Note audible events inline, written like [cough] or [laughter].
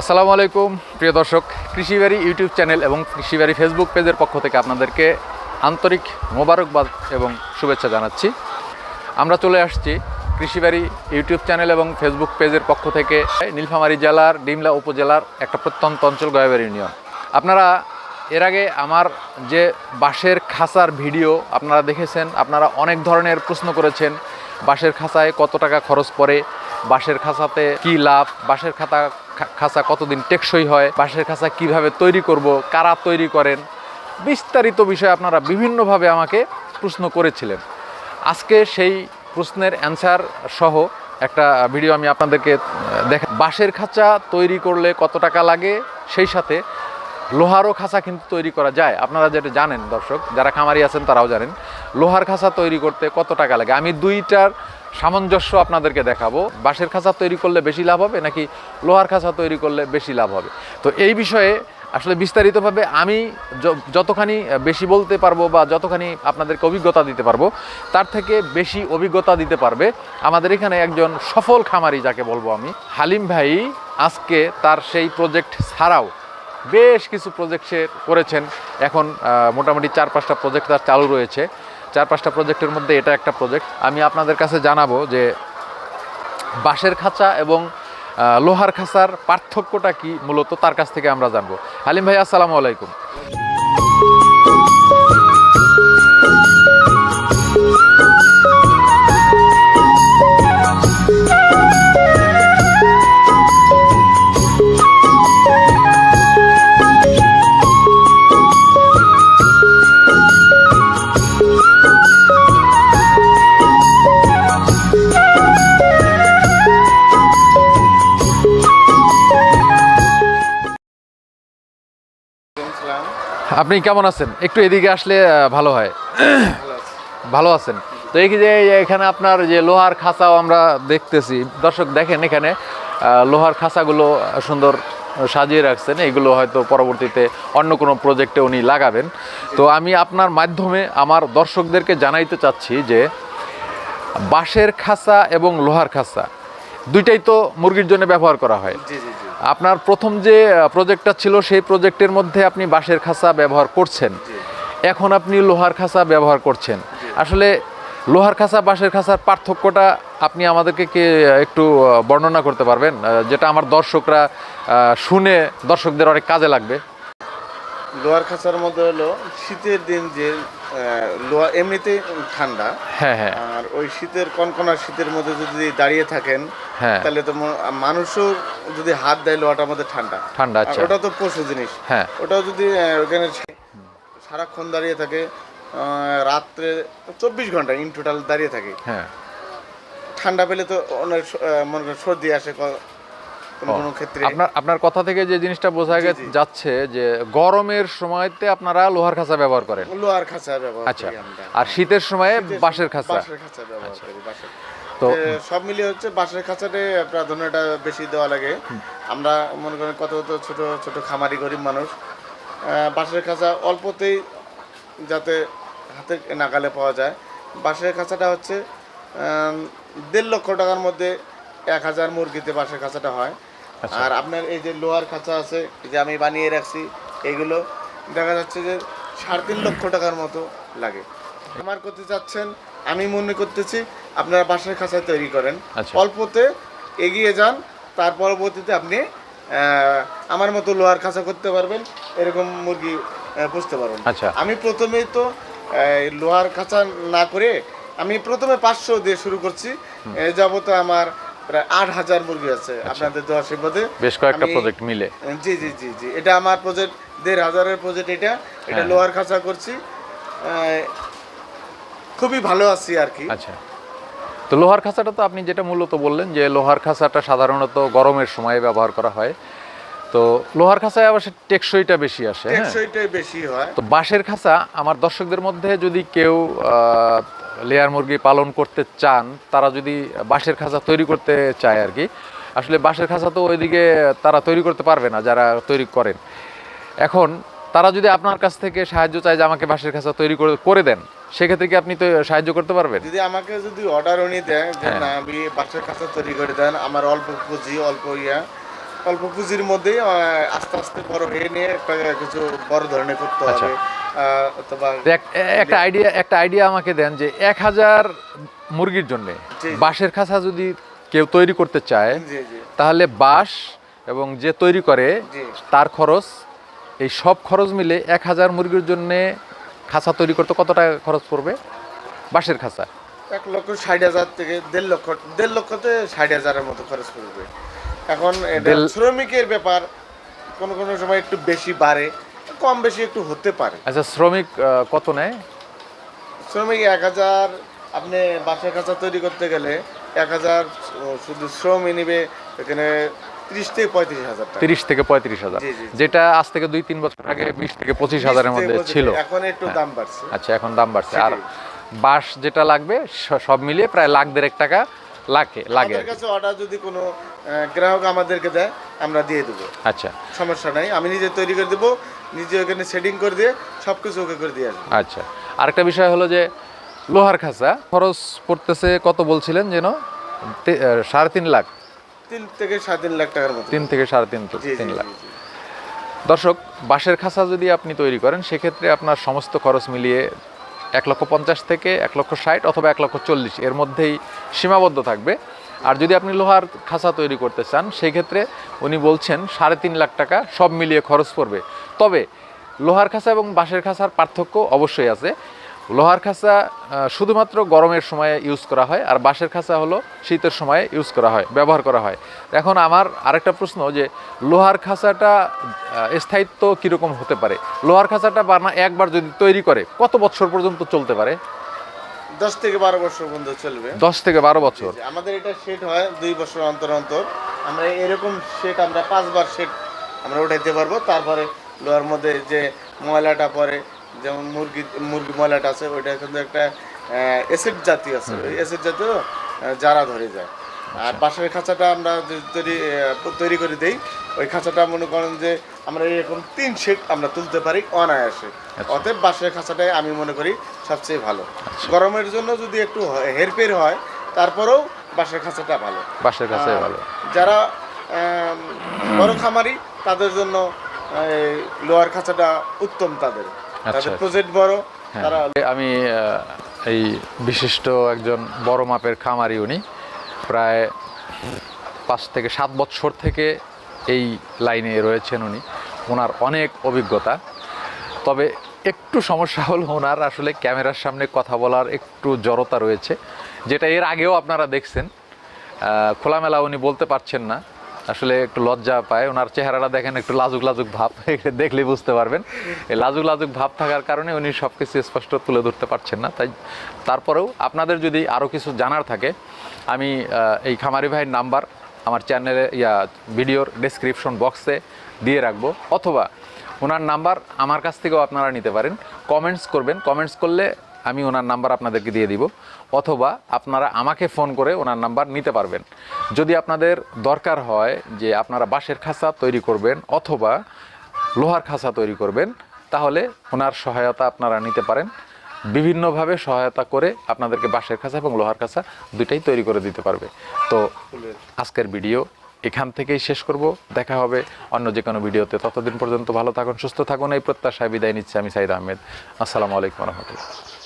আসসালামু আলাইকুম, প্রিয় দর্শক, কৃষিবাড়ি ইউটিউব চ্যানেল এবং কৃষিবাড়ি ফেসবুক পেজের পক্ষ থেকে আপনাদেরকে আন্তরিক মোবারকবাদ এবং শুভেচ্ছা জানাচ্ছি। আমরা চলে আসছি কৃষিবাড়ি ইউটিউব চ্যানেল এবং ফেসবুক পেজের পক্ষ থেকে নীলফামারী জেলার, ডিমলা উপজেলার একটা প্রত্যন্ত অঞ্চল গয়াবাড়ি ইউনিয়ন। আপনারা এর আগে আমার যে বাঁশের খাঁচার ভিডিও আপনারা দেখেছেন, আপনারা অনেক ধরনের প্রশ্ন করেছেন, বাঁশের খাঁচায় কত টাকা খরচ পড়ে, বাঁশের খাঁচাতে কি লাভ, বাঁশের খাতা খাঁচা কতদিন টেকসই হয়, বাঁশের খাঁচা কীভাবে তৈরি করব, কারা তৈরি করেন, বিস্তারিত বিষয়ে আপনারা বিভিন্নভাবে আমাকে প্রশ্ন করেছিলেন। আজকে সেই প্রশ্নের অ্যান্সার সহ একটা ভিডিও আমি আপনাদেরকে দেখা বাঁশের খাঁচা তৈরি করলে কত টাকা লাগে, সেই সাথে লোহারও খাঁচা কিন্তু তৈরি করা যায়। আপনারা যেটা জানেন দর্শক, যারা খামারি আছেন তারাও জানেন, লোহার খাঁচা তৈরি করতে কত টাকা লাগে? আমি দুইটার সামঞ্জস্য আপনাদেরকে দেখাবো। বাঁশের খাঁচা তৈরি করলে বেশি লাভ হবে, নাকি লোহার খাঁচা তৈরি করলে বেশি লাভ হবে? তো এই বিষয়ে আসলে বিস্তারিতভাবে আমি যতখানি বেশি বলতে পারব বা যতখানি আপনাদেরকে অভিজ্ঞতা দিতে পারব, তার থেকে বেশি অভিজ্ঞতা দিতে পারবে আমাদের এখানে একজন সফল খামারি যাকে বলব আমি। হালিম ভাই আজকে তার সেই প্রজেক্ট ছাড়াও বেশ কিছু প্রজেক্ট সে করেছেন। এখন মোটামুটি চার পাঁচটা প্রজেক্ট তার চালু রয়েছে। চার পাঁচটা প্রজেক্টের মধ্যে এটা একটা প্রজেক্ট। আমি আপনাদের কাছে জানাব যে বাঁশের খাঁচা এবং লোহার খাঁচার পার্থক্যটা কি মূলত তার কাছ থেকে আমরা জানব। হালিম ভাই, আসসালামু আলাইকুম। আপনি কেমন আছেন? একটু এদিকে আসলে ভালো হয়। [coughs] ভালো আছেন? তো এই যে এখানে আপনার যে লোহার খাঁচাও আমরা দেখতেছি। দর্শক দেখেন এখানে লোহার খাঁচাগুলো সুন্দর সাজিয়ে রাখছেন। এগুলো হয়তো পরবর্তীতে অন্য কোনো প্রজেক্টে উনি লাগাবেন। তো আমি আপনার মাধ্যমে আমার দর্শকদেরকে জানাইতে চাচ্ছি যে বাঁশের খাঁচা এবং লোহার খাঁচা দুইটাই তো মুরগির জন্য ব্যবহার করা হয়। আপনার প্রথম যে প্রজেক্টটা ছিল সেই প্রজেক্টের মধ্যে আপনি বাঁশের খাঁচা ব্যবহার করছেন। এখন আপনি লোহার খাঁচা ব্যবহার করছেন। আসলে লোহার খাঁচা বাঁশের খাঁচার পার্থক্যটা আপনি আমাদেরকে কে একটু বর্ণনা করতে পারবেন যেটা আমার দর্শকরা শুনে দর্শকদের অনেক কাজে লাগবে। লোহার খাঁচার মধ্যে হলো শীতের দিন যে লোহা এমনিতেই ঠান্ডা। হ্যাঁ হ্যাঁ। আর ওই শীতের কনকনা শীতের মধ্যে যদি দাঁড়িয়ে থাকেন হ্যাঁ। তাহলে তো মানুষও যদি হাত দেয় লোহাটার মধ্যে ঠান্ডা। ঠান্ডা আচ্ছা। ওটা তো পশু জিনিস। হ্যাঁ। ওটাও যদি ওখানে সারাক্ষণ দাঁড়িয়ে থাকে রাত্রে চব্বিশ ঘণ্টা ইন টোটাল দাঁড়িয়ে থাকে। হ্যাঁ। ঠান্ডা পেলে তো অনেক মনে করেন সর্দি আসে কোনো ও, কোনো ক্ষেত্রে। আপনার আপনার কথা থেকে যে জিনিসটা বোঝা। যাচ্ছে যে গরমের সময়তে আপনারা লোহার খাঁচা ব্যবহার করেন। লোহার খাঁচা ব্যবহার আচ্ছা। আর শীতের সময়ে বাঁশের খাঁচা। বাঁশের খাঁচা ব্যবহার আচ্ছা। করি বাঁশের। তো সব মিলিয়ে হচ্ছে বাঁশের খাঁচাতে প্রাধান্যটা বেশি দেওয়া লাগে। আমরা মনে করেন কত কত ছোট ছোট খামারি গরিব মানুষ। বাঁশের খাঁচা অল্পতেই যাতে হাতে নাগালে পাওয়া যায়। বাঁশের খাঁচাটা হচ্ছে দেড় লক্ষ টাকার মধ্যে এক হাজার মুরগিতে বাঁশের খাঁচাটা হয়। আর আপনার এই যে লোহার খাঁচা আছে যে আমি বানিয়ে রাখছি এইগুলো দেখা যাচ্ছে যে সাড়ে তিন লক্ষ টাকার মতো লাগে। আমার করতে চাচ্ছেন আমি মনে করতেছি আপনারা বাঁশের খাঁচা তৈরি করেন। আচ্ছা। অল্পতে এগিয়ে যান তার পরবর্তীতে আপনি আমার মতো লোহার খাঁচা করতে পারবেন এরকম মুরগি পুষতে পারবেন। আচ্ছা। আমি প্রথমেই তো লোহার খাঁচা না করে আমি প্রথমে পাঁচশো দিয়ে শুরু করছি। যাবত আমার প্রায় আট হাজার মুরগি আছে আপনাদের দোয়া আচ্ছা। বেশ কয়েকটা প্রজেক্ট মিলে। জি জি জি জি। এটা আমার প্রজেক্ট দেড় হাজারের প্রজেক্ট এটা। এটা হ্যাঁ। লোহার খাঁচা করছি। খুবই ভালো আছি আর কি। আচ্ছা। তো লোহার খাঁচাটা তো আপনি যেটা মূলত বললেন যে লোহার খাঁচাটা সাধারণত গরমের সময় ব্যবহার করা হয়। তো লোহার খাঁচায় আবার টেকসইটা বেশি আসে হ্যাঁ? টেকসইটাই বেশি হয়। তো বাঁশের খাঁচা আমার দর্শকদের মধ্যে যদি কেউ আহ, লেয়ার মুরগি পালন করতে চান তারা যদি বাঁশের খাঁচা তৈরি করতে চায় আর কি আসলে বাঁশের খাঁচা তো ওইদিকে তারা তৈরি করতে পারবে না যারা তৈরি করেন এখন তারা যদি আপনার কাছ থেকে সাহায্য চায় যে আমাকে বাঁশের খাঁচা তৈরি করে করে দেন সেক্ষেত্রে কি আপনি তো সাহায্য করতে পারবেন যদি আমাকে যদি অর্ডার উনি দেয় যে হ্যাঁ। না আমি বাচ্চার কাছে তৈরি করে দেন আমার অল্প পুঁজি অল্প ইয়া অল্প পুঁজির মধ্যেই আস্তে আস্তে বড় হয়ে নিয়ে একটা- কিছু বড় ধরনের করতে আচ্ছা। হবে অথবা একটা আইডিয়া একটা আইডিয়া আমাকে দেন যে এক হাজার মুরগির জন্য বাঁশের খাঁচা যদি কেউ তৈরি করতে চায় তাহলে বাঁশ এবং যে তৈরি করে তার খরচ এই সব খরচ মিলে এক হাজার মুরগির জন্য খাঁচা তৈরি করতে কত টাকা খরচ পড়বে? বাঁশের খাঁচা। এক লক্ষ ষাট হাজার থেকে দেড় লক্ষ দেড় লক্ষতে ষাট হাজারের মতো খরচ পড়বে। এখন শ্রমিকের ব্যাপার কোন কোন সময় একটু বেশি বাড়ে কম বেশি একটু হতে পারে। আচ্ছা শ্রমিক কত নেয়? শ্রমিক এক হাজার আপনি বাসার কাঁচা তৈরি করতে গেলে এক হাজার শুধু শ্রমই নিবে এখানে ত্রিশ থেকে পঁয়ত্রিশ হাজার তিরিশ থেকে পঁয়ত্রিশ হাজার। যেটা আজ থেকে দুই তিন বছর আগে বিশ থেকে পঁচিশ হাজারের মধ্যে ছিল। এখন একটু দাম বাড়ছে। আচ্ছা এখন দাম বাড়ছে। আর। বাঁশ যেটা লাগবে সব মিলিয়ে প্রায় লাখ দেড়েক টাকা। লাগে লাগে আমাদের কাছে অর্ডার যদি কোনো গ্রাহক আমাদেরকে দেয় আমরা দিয়ে দেবো। আচ্ছা। সমস্যা নাই আমি নিজে তৈরি করে দেবো নিজে ওখানে সেটিং করে দিয়ে সব কিছু ওকে করে দিয়ে আসব। আচ্ছা। আরেকটা বিষয় হলো যে লোহার খাঁচা খরচ পড়তেছে কত বলছিলেন যেন? সাড়ে তিন লাখ। তিন থেকে সাড়ে তিন লাখ টাকার মতো। তিন থেকে সাড়ে তিন তিন লাখ। দর্শক বাঁশের খাঁচা যদি আপনি তৈরি করেন সেক্ষেত্রে আপনার সমস্ত খরচ মিলিয়ে এক লক্ষ পঞ্চাশ থেকে এক লক্ষ ষাট অথবা এক লক্ষ চল্লিশ। এর মধ্যেই সীমাবদ্ধ থাকবে। আর যদি আপনি লোহার খাসা তৈরি করতে চান সেই ক্ষেত্রে উনি বলছেন সাড়ে তিন লাখ টাকা সব মিলিয়ে খরচ পড়বে। তবে লোহার খাসা এবং বাঁশের খাসার পার্থক্য অবশ্যই আছে। লোহার খাঁচা শুধুমাত্র গরমের সময়ে ইউজ করা হয় আর বাঁশের খাঁচা হলো শীতের সময়ে ইউজ করা হয় ব্যবহার করা হয়। এখন আমার আরেকটা প্রশ্ন যে লোহার খাঁচাটা স্থায়িত্ব কীরকম হতে পারে? লোহার খাঁচাটা বানা একবার যদি তৈরি করে কত বছর পর্যন্ত চলতে পারে? দশ থেকে বারো বছর পর্যন্ত চলবে। দশ থেকে বারো বছর। আমাদের এটা সেট হয় দুই বছর অন্তর অন্তর। আমরা এরকম সেট আমরা পাঁচবার সেট আমরা উঠাইতে পারব। তারপরে লোহার মধ্যে যে ময়লাটা পড়ে যেমন মুরগি মুরগি ময়লাটা আছে ওইটা কিন্তু একটা অ্যাসিড জাতীয় আছে। ওই অ্যাসিড জাতীয় জারা ধরে যায়। আর বাঁশের খাঁচাটা আমরা তৈরি তৈরি করে দেই ওই খাঁচাটা মনে করেন যে আমরা এরকম তিন সেট আমরা তুলতে পারি অনায়াসে। অতএব বাঁশের খাঁচাটাই আমি মনে করি সবচেয়ে ভালো। গরমের জন্য যদি একটু হেরফের হয় তারপরেও বাঁশের খাঁচাটা ভালো। বাঁশের খাঁচাই ভালো। যারা বড় খামারি তাদের জন্য এই লোহার খাঁচাটা উত্তম তাদের। তাদের আচ্ছা। প্রজেক্ট বড় হ্যাঁ। তারা আমি এই বিশিষ্ট একজন বড় মাপের খামারি উনি। প্রায় পাঁচ থেকে সাত বছর থেকে এই লাইনে রয়েছেন উনি। ওনার অনেক অভিজ্ঞতা। তবে একটু সমস্যা হলো ওনার আসলে ক্যামেরার সামনে কথা বলার একটু জড়তা রয়েছে যেটা এর আগেও আপনারা দেখছেন। খোলামেলা উনি বলতে পারছেন না। আসলে একটু লজ্জা পায়। ওনার চেহারাটা দেখেন একটু লাজুক লাজুক ভাব, [laughs] দেখলে বুঝতে পারবেন। এই লাজুক লাজুক ভাব থাকার কারণে উনি সব কিছু স্পষ্ট তুলে ধরতে পারছেন না। তাই তারপরেও আপনাদের যদি আরও কিছু জানার থাকে, আমি এই খামারি ভাইয়ের নাম্বার আমার চ্যানেলে, ইয়া, ভিডিওর ডেসক্রিপশন বক্সে দিয়ে রাখব। অথবা ওনার নাম্বার আমার কাছ থেকেও আপনারা নিতে পারেন। কমেন্টস করবেন। কমেন্টস করলে আমি ওনার নাম্বার আপনাদেরকে দিয়ে দিব, অথবা আপনারা আমাকে ফোন করে ওনার নাম্বার নিতে পারবেন। যদি আপনাদের দরকার হয় যে আপনারা বাঁশের খাঁচা তৈরি করবেন অথবা লোহার খাঁচা তৈরি করবেন, তাহলে ওনার সহায়তা আপনারা নিতে পারেন। বিভিন্নভাবে সহায়তা করে আপনাদেরকে বাঁশের খাঁচা এবং লোহার খাঁচা দুইটাই তৈরি করে দিতে পারবে। তো আজকের ভিডিও এখান থেকেই শেষ করব। দেখা হবে অন্য যে কোনো ভিডিওতে। ততদিন পর্যন্ত ভালো থাকুন, সুস্থ থাকুন। এই প্রত্যাশায় বিদায় নিচ্ছি আমি সাইদ আহমেদ। আসসালামু আলাইকুম রহমতুল্লাহ।